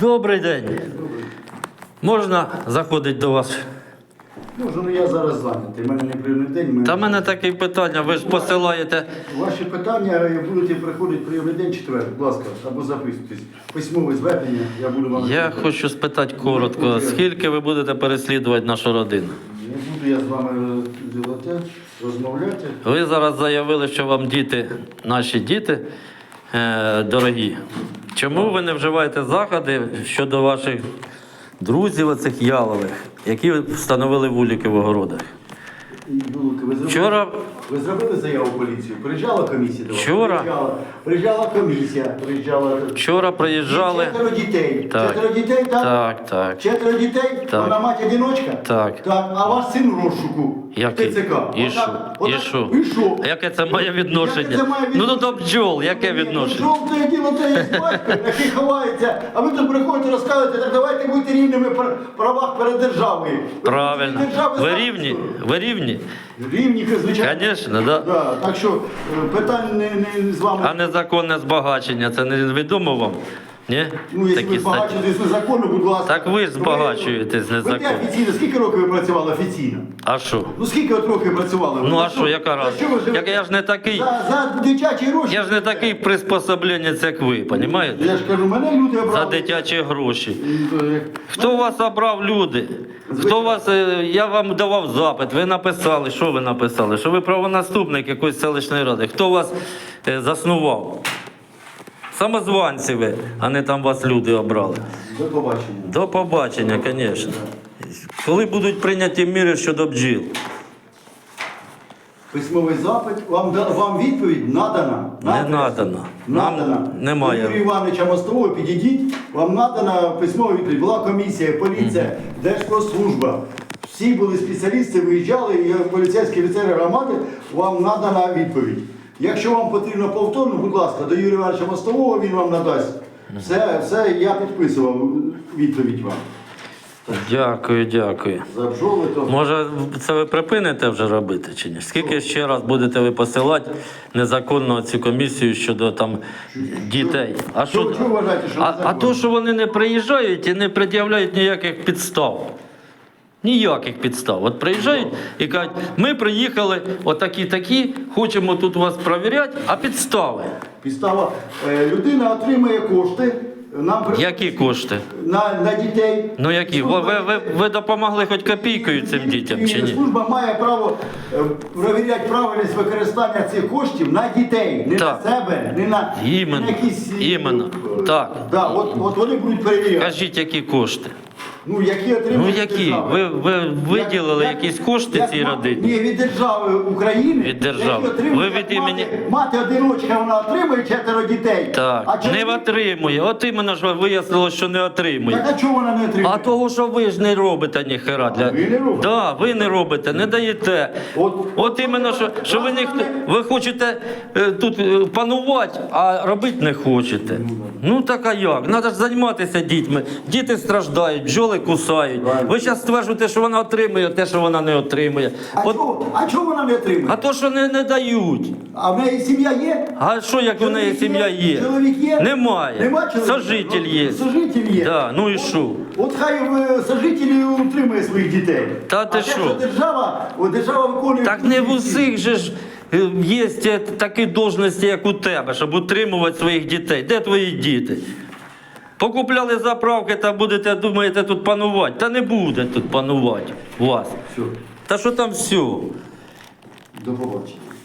Добрий день. Можна заходити до вас? Можу, ну я зараз зайнятий. У мене не прийомний день. Мене... Та в мене таке питання, ви ж посилаєте. Ваші питання будете приходити прийомний день четвер, будь ласка, або записуйтесь. Письмове звернення, я буду вам. Я відповідати. хочу спитати коротко, скільки ви будете переслідувати нашу родину? Не буду я з вами ділати, розмовляти. Ви зараз заявили, що вам діти, наші діти е, дорогі. Чому ви не вживаєте заходи щодо ваших друзів, оцих ялових, які встановили вулики в огородах? Вчора ви зробили заяву в поліцію? Приїжджала комісія до вас? Вчора. Приїжджала, приїжджала комісія, приїжджала. вчора приїжджали. Четверо дітей. Так. Четверо дітей, так? Так, так. Четверо дітей? Так. Вона мать одиночка? Так. Так, а ваш син в розшуку? Який? В ТЦК. І що? І що? І що? Яке це має відношення? Яке це має Ну, ну до бджол, яке відношення? Ну, те діло, те є батько, який ховається, а ви тут приходите розказуєте, так давайте будьте рівними пр- правах перед державою. Ви Правильно. держави Ви рівні? Ви рівні? Рівні, звичайно. Звісно, да. Да, так що питання питань не, не з вами. А незаконне збагачення, це не відомо вам? Ні? Ну, якщо Такі ви статті. збагачуєтесь незаконно, будь ласка. Так ви ж збагачуєтесь Ви незаконно. де офіційно, скільки років ви працювали офіційно? А що? Ну скільки от років працювали? ви? Ну а що, яка раз? що ви живете? Як я ж не такий, За, за дитячі гроші. я ж не такий приспособленець, як ви, розумієте? Я ж кажу, мене люди обрали. За дитячі гроші. Ну, Хто вас обрав люди? Хто вас, е, я вам давав запит, ви написали, що ви написали? Що ви правонаступник якоїсь селищної ради. Хто вас е, заснував? Самозванці ви, а не там вас люди обрали. До побачення. До побачення, звісно. Коли будуть прийняті міри щодо бджіл? Письмовий запит. Вам, да- вам відповідь надана. Не надано. Надана. Нам немає. До Івановича Мостового підійдіть. Вам надана письмова відповідь. Була комісія, поліція, Держпродслужба. Всі були спеціалісти, виїжджали, і поліцейські офіцери громади, вам надана відповідь. Якщо вам потрібно повторно, будь ласка, до Юрія Івановича Мостового він вам надасть. Все, все я підписував відповідь вам. Дякую, дякую. За бджоли, то Може, це ви припините вже робити чи ні? Скільки ще раз будете ви посилати незаконно цю комісію щодо там дітей? А що, що? що вважаєте, що А, а незаконно? то, що вони не приїжджають і не пред'являють ніяких підстав. Ніяких підстав. От приїжджають і кажуть, ми приїхали, отакі такі, хочемо тут вас перевіряти, а підстави. Підстава. Е, Людина отримує кошти. Нам при- Які кошти? на, на дітей. Ну які? Ви, ви, ви, ви допомогли хоч копійкою цим дітям чи ні? Служба має право е, перевіряти правильність використання цих коштів на дітей, не Так. на себе, не на, Іменно. не на якісь. е, Іменно. е, Так. Да, от, от вони будуть перевіряти. Кажіть, які кошти? Ну, які Ну отримують які? Ви, ви виділили Як- якісь кошти як цій родині? Ні, від держави України. Від держави. які отримують, Ви від як імені- Мати, мати одиночка, вона отримує четверо дітей. Так, а не чоловік- отримує. От іменно ж вияснилось, що не отримує. Так а чого вона не отримує? А того, що ви ж не робите ніхера для. ви не робите? Да, ви не робите, не даєте. От- От іменно, що, що ви ніхто. Ви хочете е, тут е, панувати, а робити не хочете. Ну так а як? Треба ж займатися дітьми. Діти страждають, бджоли кусають. Ви зараз стверджуєте, що вона отримує те, що вона не отримує. А, От, чого, а чого вона не отримує? а то, що не, не дають. А в неї сім'я є? А що як у неї Чоловік сім'я є? Чоловік є? Немає. Нема чоловіка? Сожитель є. Сожитель є. Да, ну і що? От хай е, сожитель утримує своїх дітей. Та ти а те, що? держава, от держава виконує... Так не в усіх же ж е, є ті- такі должності, як у тебе, щоб утримувати своїх дітей. Де твої діти? Покупляли заправки та будете, думаєте, тут панувати. Та не буде тут панувати у вас. Все, Та що там все? до побачення.